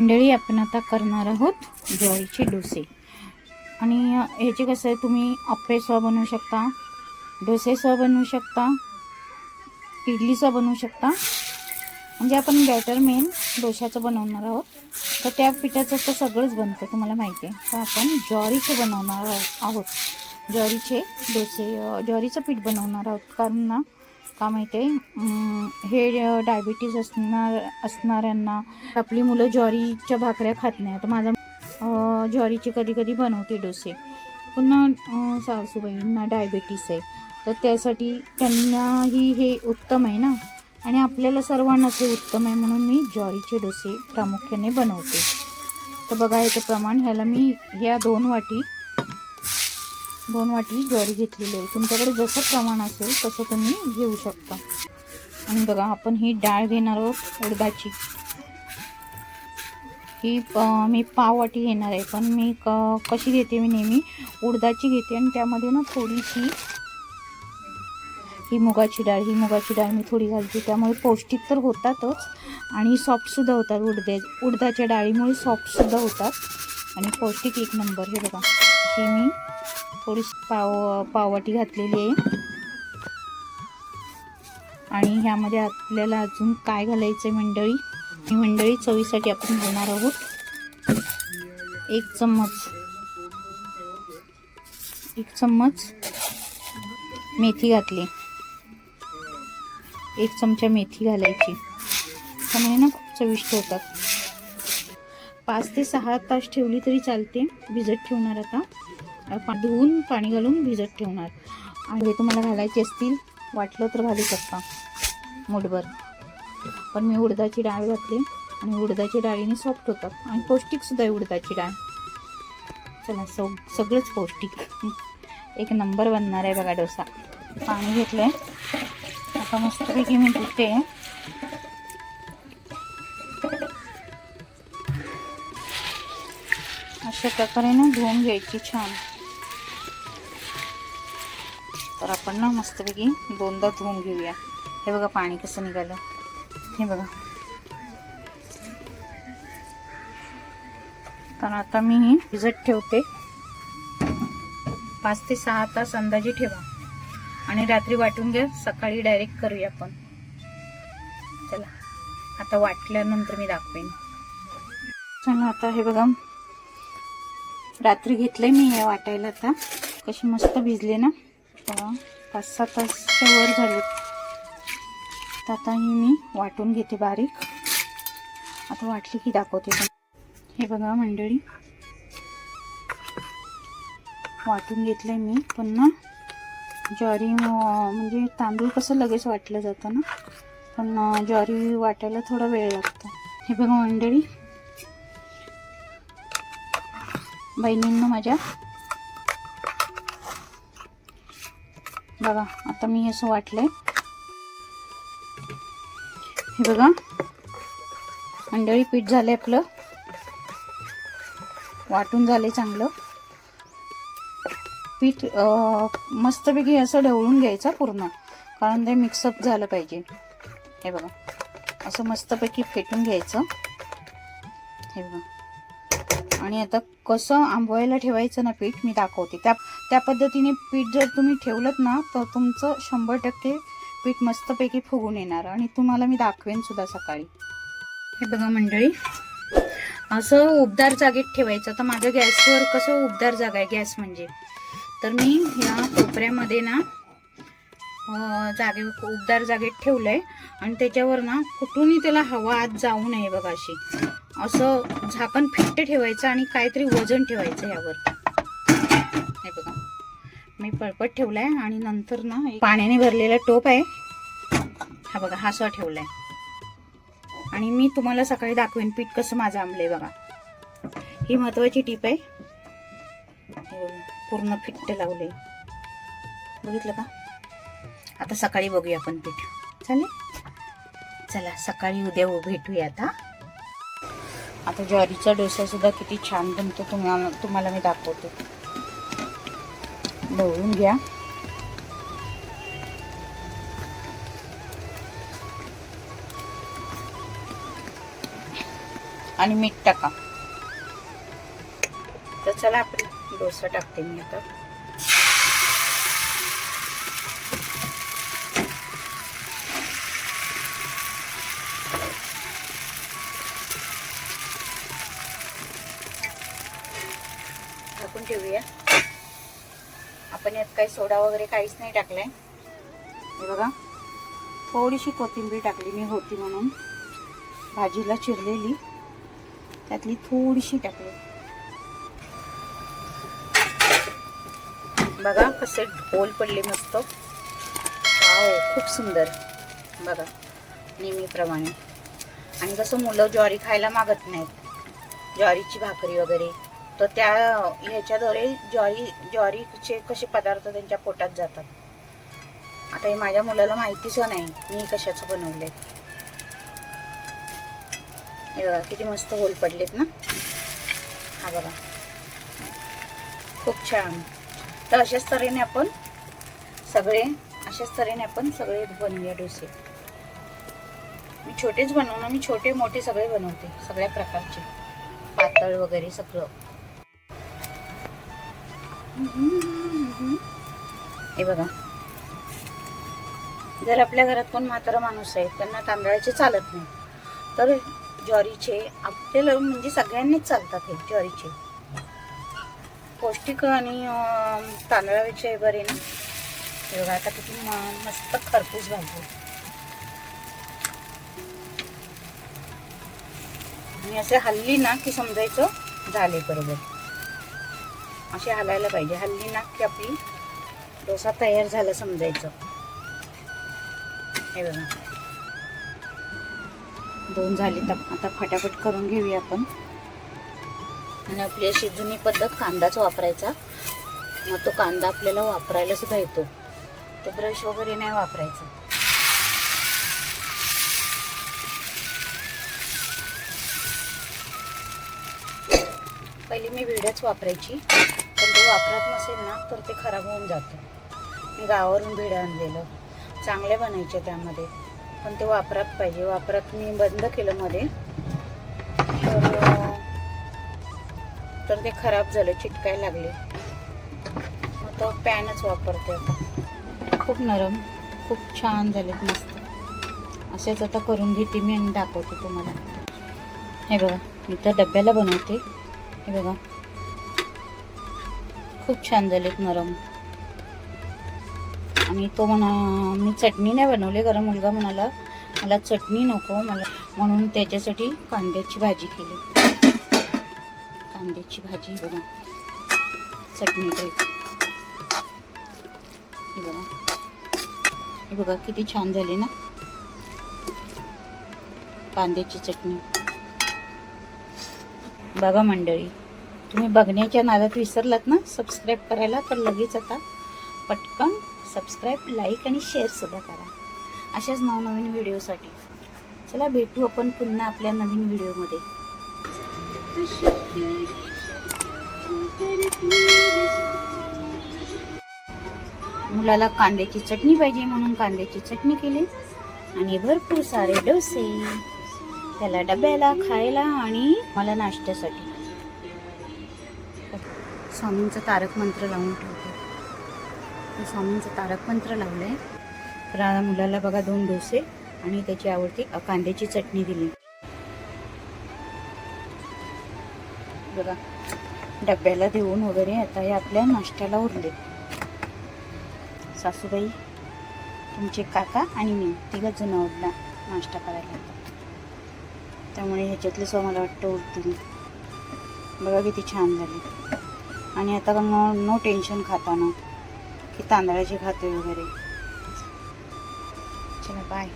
मंडळी आपण आता करणार आहोत ज्वारीचे डोसे. आणि ह्याचे कसं आहे तुम्ही अप्पेसह बनवू शकता डोसेसह बनवू शकता इडलीसह बनवू शकता. म्हणजे आपण बॅटर मेन डोशाचं बनवणार आहोत. तर त्या पिठाचं तर सगळंच बनतं तुम्हाला माहिती आहे. तर आपण ज्वारीचे बनवणार आहोत. ज्वारीचे डोसे ज्वारीचं पीठ बनवणार आहोत. कारण ना का माहिती आहे हे डायबिटीज असणार असणाऱ्यांना आपली मुलं ज्वारीच्या भाकऱ्या खात नाही. तर माझा ज्वारीची ज्वारीचे कधी कधी बनवते डोसे. पुन्हा सासूबाईंना डायबिटीस आहे. तर त्यासाठी त्यांनाही हे उत्तम आहे ना? आणि आपल्याला सर्वांनाच हे उत्तम आहे म्हणून मी ज्वारीचे डोसे प्रामुख्याने बनवते. तर बघा याचं प्रमाण ह्याला मी ह्या दोन वाटी दोन वाटी ज्वारी घेतलेली आहे. तुमच्याकडे जसं प्रमाण असेल तसं तुम्ही घेऊ शकता. आणि बघा आपण ही डाळ घेणार आहोत उडदाची. ही मी पाव वाटी घेणार आहे. पण मी क कशी घेते मी नेहमी? उडदाची घेते आणि त्यामध्ये ना थोडीशी ही मुगाची डाळ. ही मुगाची डाळ मी थोडी घालते. त्यामुळे पौष्टिक तर होतातच आणि सॉफ्टसुद्धा होतात उडदे उडदाच्या डाळीमुळे सॉफ्टसुद्धा होतात. आणि पौष्टिक एक नंबर. हे बघा हे मी थोडीशी पाव पाववाटी घातलेली आहे. आणि ह्यामध्ये आपल्याला अजून काय घालायचं आहे मंडळी? ही मंडळी चवीसाठी आपण घेणार आहोत. एक चम्मच. एक चम्मच मेथी घातली. एक चमचा मेथी घालायची. त्यामुळे ना खूप चविष्ट होतात. पाच ते सहा तास ठेवली तरी चालते. भिजत ठेवणार आता. धुवून पाणी घालून भिजत ठेवणार. आणि हे तुम्हाला घालायचे असतील वाटलं तर घालू शकता मुठभर. पण मी उडदाची डाळ घातली आणि उडदाची डाळीने सॉफ्ट होतात. आणि पौष्टिकसुद्धा आहे उडदाची डाळ. चला सग सगळंच पौष्टिक. एक नंबर बनणार आहे बघा डोसा. पाणी घेतलं आहे आता मस्तपैकी मी धुते. अशा प्रकारे ना धुवून घ्यायची छान. तर आपण ना मस्तपैकी दोनदा धुवून घेऊया. हे बघा पाणी कसं निघालं. हे बघा. तर आता मी ही भिजत ठेवते. पाच ते सहा तास अंदाजे ठेवा. आणि रात्री वाटून घ्या सकाळी डायरेक्ट करूया आपण. चला आता वाटल्यानंतर मी दाखवेन. चला आता हे बघा. रात्री घेतलंय मी हे वाटायला आता. कशी मस्त भिजले ना. बघा पाच सहा तासच्या वर झाले. तर आता ही मी वाटून घेते बारीक. आता वाटली की दाखवते हे बघा मंडळी. वाटून घेतलंय मी पण ना ज्वारी म्हणजे तांदूळ कसं लगेच वाटलं जातं ना? पण ज्वारी वाटायला थोडा वेळ लागतो. हे बघा मंडळी. बहिणींना माझ्या बघा आता मी हे असं वाटलंय. हे बघा मंडळी पीठ झालंय आपलं. वाटून झालंय चांगलं. पीठ मस्तपैकी असं ढवळून घ्यायचं पूर्ण कारण ते मिक्सअप झालं पाहिजे. हे बघा असं मस्तपैकी फेटून घ्यायचं. हे बघा. आणि आता कसं आंबवायला ठेवायचं ना पीठ मी दाखवते. त्या त्या पद्धतीने पीठ जर तुम्ही ठेवलं ना तर तुमचं शंभर टक्के पीठ मस्तपैकी फुगून येणार. आणि तुम्हाला मी दाखवेन सुद्धा सकाळी. हे बघा मंडळी असं उबदार जागेत ठेवायचं. तर माझ्या गॅसवर कसं उबदार जागा आहे गॅस म्हणजे. तर मी ह्या कोपऱ्यामध्ये ना जागे उबदार जागेत ठेवलं आहे आणि त्याच्यावर ना कुठूनही त्याला हवा आत जाऊ नये बघा अशी. असं झाकण फिट्ट ठेवायचं आणि काहीतरी वजन ठेवायचं यावर हे बघा. मी पळपट ठेवलाय आणि नंतर ना पाण्याने भरलेला टोप आहे. हा बघा हा असा आहे आणि मी तुम्हाला सकाळी दाखवेन पीठ कसं माझं आंबलंय बघा. ही महत्वाची टीप आहे. पूर्ण फिट्ट लावले बघितलं का? आता सकाळी बघूया आपण पीठ. चालेल? चला सकाळी उद्या भेटूया आता. आता ज्वारीचा डोसा सुद्धा किती छान बनतो तुम्हाला तुम्हाला मी दाखवते. ढवळून घ्या. आणि मीठ टाका. तर चला आपण डोसा टाकते मी आता. आपण यात काही सोडा वगैरे काहीच नाही टाकलाय. हे बघा. थोडीशी कोथिंबीर टाकली मी होती म्हणून. भाजीला चिरलेली. त्यातली थोडीशी टाकली. बघा कसे ढोल पडले मस्त. वाव खूप सुंदर. बघा नेहमीप्रमाणे. आणि कसं मुलं ज्वारी खायला मागत नाहीत ज्वारीची भाकरी वगैरे. तर त्या ह्याच्याद्वारे ज्वारी ज्वारीचे कसे पदार्थ त्यांच्या पोटात जातात. आता हे माझ्या मुलाला माहितीच नाही मी कशाचं बनवले हे बघा किती मस्त होल पडलेत ना? हा बघा. खूप छान. तर अशाच तऱ्हेने आपण सगळे अशाच तऱ्हेने आपण सगळे बनवूया डोसे. मी छोटेच बनवणार मी छोटे मोठे सगळे बनवते सगळ्या प्रकारचे. पातळ वगैरे सगळं. हे बघा. जर आपल्या घरात कोण म्हातारा माणूस आहे त्यांना तांदळाचे चालत नाही. तर ज्वारीचे आपल्याला म्हणजे सगळ्यांनीच चालतात हे ज्वारीचे. पौष्टिक आणि तांदळाचे बरे ना. हे बघा आता किती म- मस्त खरपूस घालतो. आणि असे हल्ली ना की समजायचं झाले बरोबर. असे हलायला पाहिजे. हल्ली ना की आपली डोसा तयार झाला समजायचं. हे बघा. दोन झाले तर आता फटाफट करून घेऊया आपण. आणि आपली अशी जुनी पद्धत कांदाच वापरायचा. मग तो कांदा आपल्याला वापरायला सुद्धा येतो. तो ब्रश वगैरे नाही वापरायचा. पहिली मी विडच वापरायची. वापरत नसेल ना तर ते खराब होऊन जातं. मी गावावरून भिडं आणलेलं. चांगले बनायचे त्यामध्ये. पण ते वापरात पाहिजे. वापरात मी बंद केलं मध्ये. तर तर ते खराब झालं. चिटकायला लागले. मग तो पॅनच वापरते आता. खूप नरम खूप छान झालेत मस्त. असेच आता करून घेते मी आणि दाखवते तुम्हाला. हे बघा मी तर डब्याला बनवते. हे बघा. खूप छान झालेत नरम. आणि तो म्हणा मी चटणी नाही बनवली कारण मुलगा म्हणाला मला चटणी नको मला म्हणून त्याच्यासाठी कांद्याची भाजी केली. कांद्याची भाजी बघा. चटणी हे बघा. हे बघा किती छान झाली ना? कांद्याची चटणी. बघा मंडळी. तुम्ही बघण्याच्या नादात विसरलात ना? सबस्क्राईब करायला तर लगेच आता पटकन सबस्क्राईब लाईक आणि शेअर सुद्धा करा. अशाच नवनवीन व्हिडिओसाठी. चला भेटू आपण पुन्हा आपल्या नवीन व्हिडिओमध्ये. मुलाला कांद्याची चटणी पाहिजे म्हणून कांद्याची चटणी केली. आणि भरपूर सारे डोसे. त्याला डब्याला खायला आणि मला नाश्त्यासाठी. स्वामींचं तारक मंत्र लावून ठेवते. मी स्वामींचं तारक मंत्र लावलंय. तर मुलाला बघा दोन डोसे आणि त्याची आवडती कांद्याची चटणी दिली. बघा डब्याला देऊन वगैरे आता हे आपल्या नाश्त्याला उरले. सासूबाई तुमचे काका आणि मी तिघच जण उरला नाश्ता करायला त्यामुळे ह्याच्यातले सो मला वाटतं उरतील. बघा किती छान झाले. आणि आता नो नो टेन्शन खाताना. की तांदळाची खाते वगैरे. चला बाय